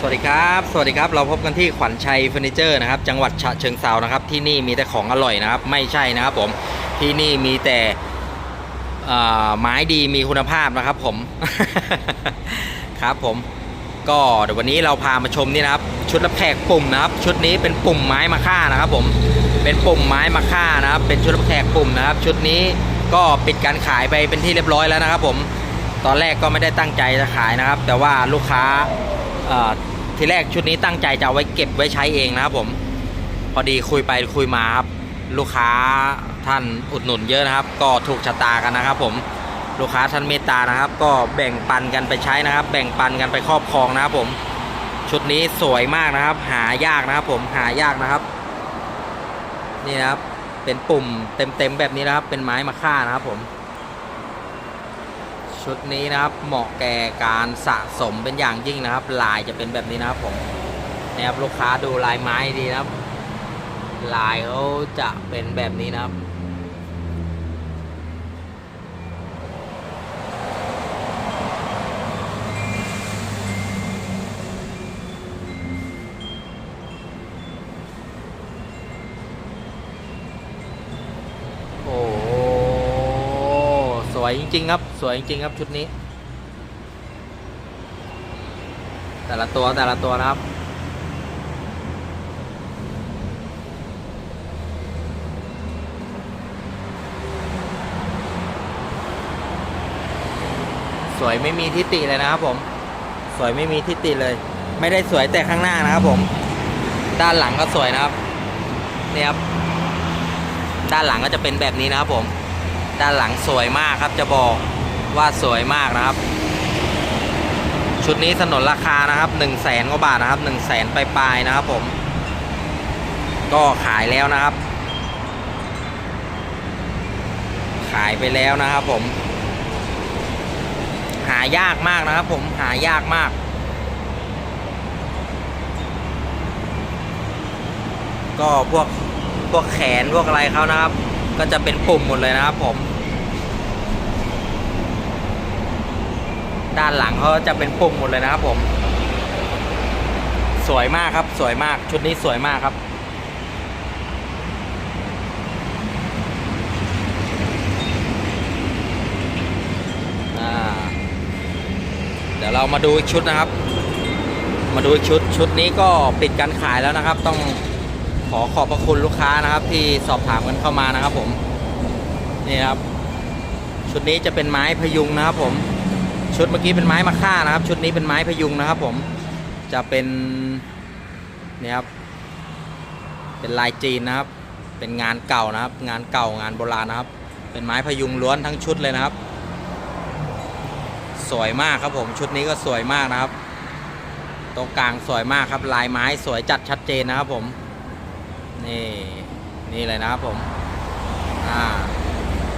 สวัสดีครับ สวัสดีครับ เราพบกันที่ขวัญชัยเฟอร์นิเจอร์นะครับ จังหวัดฉะเชิงเซานะครับ ที่นี่มีแต่ของอร่อยนะครับ ไม่ใช่นะครับผม ที่นี่มีแต่ไม้ดีมีคุณภาพนะครับผม ครับผม ก็เดี๋ยววันนี้เราพามาชมนี่นะครับ ชุดรับแขกปุ่มนะครับ ชุดนี้เป็นปุ่มไม้มะค่านะครับ ผม เป็นปุ่มไม้มะค่านะครับ เป็นชุดรับแขกปุ่มนะครับ ชุดนี้ก็ปิดการขายไปเป็นที่เรียบร้อยแล้วนะครับ ผม ตอนแรกก็ไม่ได้ตั้งใจจะขายนะครับ แต่ว่าลูกค้า ทีแรกชุดนี้ตั้งใจจะเอาไว้เก็บไว้ใช้เองนะครับผมพอดีคุยไปคุยมาครับลูกค้าท่านอุดหนุนเยอะนะครับ ก็ถูกชะตากันนะครับ ผมลูกค้าท่านเมตตานะครับ ก็แบ่งปันกันไปใช้นะครับ แบ่งปันกันไปครอบครองนะครับ ผมชุดนี้สวยมากนะครับ หายากนะครับ ผมหายากนะครับ นี่นะครับ เป็นปุ่มเต็มๆแบบนี้นะครับ เป็นไม้มะค่านะครับผม ชุดนี้นะครับเหมาะแก่การสะสมเป็นอย่างยิ่งนะครับ ลายจะเป็นแบบนี้นะครับผมนะครับลูกค้าดูลายไม้ดีนะครับ ลายเขาจะเป็นแบบนี้นะครับ วยจริง ๆ ครับ สวยจริง ๆ ครับชุดนี้ แต่ละตัวแต่ละตัวนะครับสวยไม่มีทิฏฐิเลยนะครับผม สวยไม่มีทิฏฐิเลย ไม่ได้สวยแต่ข้างหน้านะครับผม ด้านหลังก็สวยนะครับนี่ครับ ด้านหลังก็จะเป็นแบบนี้นะครับผม ด้านหลังสวยมากครับจะบอกว่าสวยมากนะครับ ชุดนี้สนนราคานะครับ1นึ่งแสนกว่าบาทนะครับ1นึ่งแสนปลายๆนะครับผม ก็ขายแล้วนะครับ ขายไปแล้วนะครับผม หายากมากนะครับผมหายากมากก็พวกพวกแขนพวกอะไรเขานะครับ ก็จะเป็นปุ่มหมดเลยนะครับผม ด้านหลังเขาจะเป็นปุ่มหมดเลยนะครับผม สวยมากครับสวยมากชุดนี้สวยมากครับเดี๋ยวเรามาดูอีกชุดนะครับ มาดูอีกชุดชุดนี้ก็ปิดการขายแล้วนะครับ ต้อง ขอขอบพระคุณลูกค้านะครับ ที่สอบถามกันเข้ามานะครับ ผมนี่ครับ ชุดนี้จะเป็นไม้พยุงนะครับ ผมชุดเมื่อกี้เป็นไม้มะค่านะครับ ชุดนี้เป็นไม้พยุงนะครับ ผมจะเป็นนี่ครับ เป็นลายจีนนะครับ เป็นงานเก่านะครับ งานเก่างานโบราณนะครับ เป็นไม้พยุงล้วนทั้งชุดเลยนะครับ สวยมากครับผมชุดนี้ก็สวยมากนะครับตรงกลางสวยมากครับ ลายไม้สวยจัดชัดเจนนะครับผม นี่ นี่เลยนะครับผม อ่า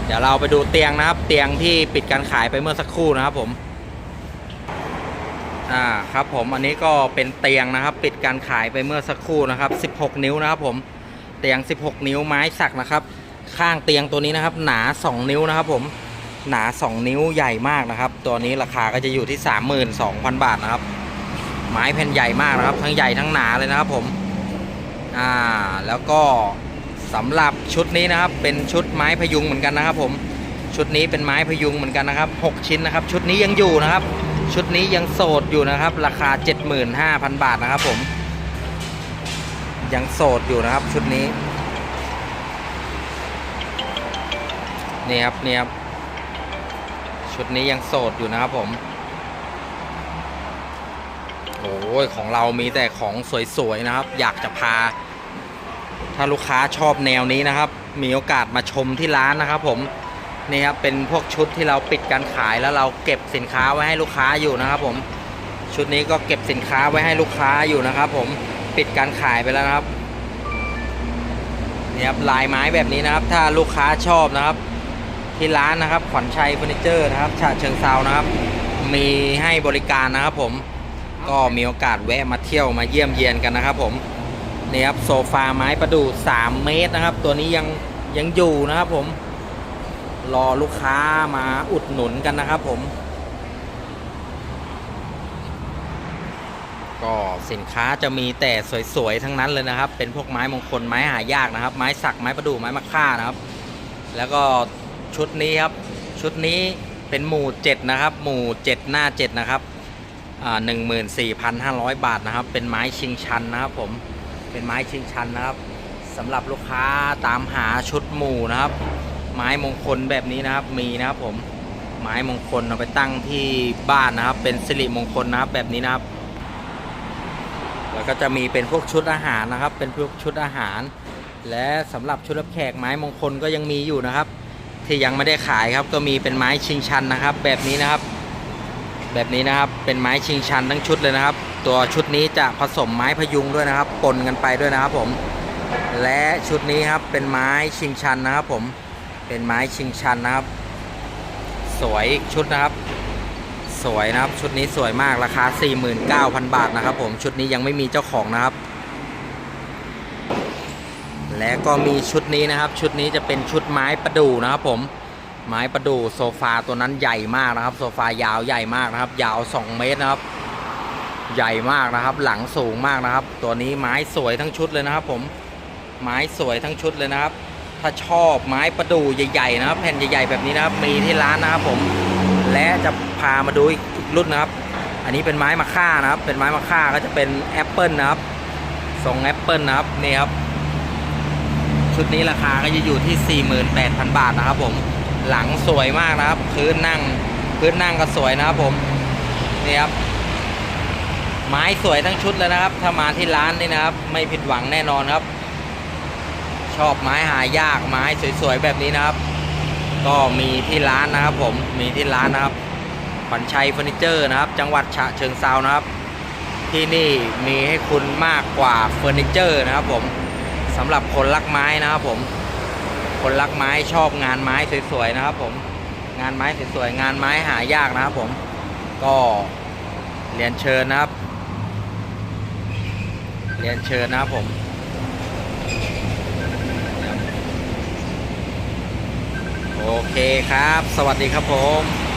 เดี๋ยวเราไปดูเตียงนะครับ เตียงที่ปิดการขายไปเมื่อสักครู่นะครับผม อ่า ครับผม อันนี้ก็เป็นเตียงนะครับ ปิดการขายไปเมื่อสักครู่นะครับ 16 นิ้วนะครับผม เตียง 16 นิ้วไม้สักนะครับ ข้างเตียงตัวนี้นะครับ หนา 2 นิ้วนะครับ ผม หนา 2 นิ้วใหญ่มากนะครับ ตัวนี้ราคาก็จะอยู่ที่ 32,000 บาทนะครับ ไม้แผ่นใหญ่มากนะครับ ทั้งใหญ่ทั้งหนาเลยนะครับผม อ่าแล้วก็สำหรับชุดนี้นะครับ เป็นชุดไม้พยุงเหมือนกันนะครับ ผมชุดนี้เป็นไม้พยุงเหมือนกันนะครับ 6 ชิ้นนะครับ ชุดนี้ยังอยู่นะครับ ชุดนี้ยังโสดอยู่นะครับ ราคา 75,000 บาทนะครับ ผม ยังโสดอยู่นะครับ ชุดนี้นี่ครับนี่ครับชุดนี้ยังโสดอยู่นะครับ ผมโอ้ยของเรามีแต่ของสวยๆนะครับ อยากจะพา ถ้าลูกค้าชอบแนวนี้นะครับ มีโอกาสมาชมที่ร้านนะครับ ผมนี่ครับเป็นพวกชุดที่เราปิดการขายแล้วเราเก็บสินค้าไว้ให้ลูกค้าอยู่นะครับ ผมชุดนี้ก็เก็บสินค้าไว้ให้ลูกค้าอยู่นะครับ ผมปิดการขายไปแล้วนะครับนี่ครับลายไม้แบบนี้นะครับ ถ้าลูกค้าชอบนะครับ ที่ร้านนะครับขวัญชัยเฟอร์นิเจอร์นะครับฉะเชิงเซานะครับ มีให้บริการนะครับ ผมก็มีโอกาสแวะมาเที่ยวมาเยี่ยมเยียนกันนะครับ ผม นี่ครับโซฟาไม้ประดู่3เมตรนะครับ ตัวนี้ยังยังอยู่นะครับผมรอลูกค้ามาอุดหนุนกันนะครับผม ก็สินค้าจะมีแต่สวยๆทั้งนั้นเลยนะครับ เป็นพวกไม้มงคลไม้หายากนะครับ ไม้สักไม้ประดู่ไม้มะค่านะครับ แล้วก็ชุดนี้ครับ ชุดนี้เป็นหมู่7นะครับ หมู่7หน้า7นะครับอ่า14,500บาทนะครับ เป็นไม้ชิงชันนะครับผม เป็นไม้ชิงชันนะครับสำหรับลูกค้าตามหาชุดหมู่นะครับ ไม้มงคลแบบนี้นะครับมีนะครับผมไม้มงคลเอาไปตั้งที่บ้านนะครับ เป็นสิริมงคลนะครับแบบนี้นะครับ แล้วก็จะมีเป็นพวกชุดอาหารนะครับ เป็นพวกชุดอาหาร และสำหรับชุดรับแขกไม้มงคลก็ยังมีอยู่นะครับ ที่ยังไม่ได้ขายครับก็มีเป็นไม้ชิงชันนะครับ แบบนี้นะครับ แบบนี้นะครับเป็นไม้ชิงชันทั้งชุดเลยนะครับ ตัวชุดนี้จะผสมไม้พยุงด้วยนะครับปนกันไปด้วยนะครับผม และชุดนี้ครับเป็นไม้ชิงชันนะครับ ผมเป็นไม้ชิงชันนะครับ สวยชุดนะครับ สวยนะครับชุดนี้สวยมากราคา 49,000 บาทนะครับ ผมชุดนี้ยังไม่มีเจ้าของนะครับ และก็มีชุดนี้นะครับ ชุดนี้จะเป็นชุดไม้ประดู่นะครับ ผม ไม้ประดู่โซฟาตัวนั้นใหญ่มากนะครับ โซฟายาวใหญ่มากนะครับ ยาว 2 เมตรนะครับ ใหญ่มากนะครับ หลังสูงมากนะครับ ตัวนี้ไม้สวยทั้งชุดเลยนะครับ ผมไม้สวยทั้งชุดเลยนะครับ ถ้าชอบไม้ประดู่ใหญ่ๆนะครับ แผ่นใหญ่ๆแบบนี้นะครับมีที่ร้านนะครับผมและจะพามาดูอีกรุ่นนะครับ อันนี้เป็นไม้มะค่านะครับ เป็นไม้มะค่าก็จะเป็นแอปเปิลนะครับทรงแอปเปิลนะครับนี่ครับชุดนี้ราคาก็จะอยู่ที่ 48,000 บาทนะครับผม หลังสวยมากนะครับพื้นนั่งพื้นนั่งก็สวยนะครับผมนี่ครับไม้สวยทั้งชุดเลยนะครับ ถ้ามาที่ร้านนี่นะครับ ไม่ผิดหวังแน่นอนครับ ชอบไม้หายากไม้สวยๆแบบนี้นะครับ ก็มีที่ร้านนะครับ ผมมีที่ร้านนะครับขวัญชัยเฟอร์นิเจอร์นะครับ จังหวัดฉะเชิงเซานะครับ ที่นี่มีให้คุณมากกว่าเฟอร์นิเจอร์นะครับ ผมสำหรับคนรักไม้นะครับผม คนรักไม้ชอบงานไม้สวยๆนะครับ ผม งานไม้สวยๆงานไม้หายากนะครับ ผม ก็เรียนเชิญนะครับ เรียนเชิญนะครับผมโอเคครับ สวัสดีครับผม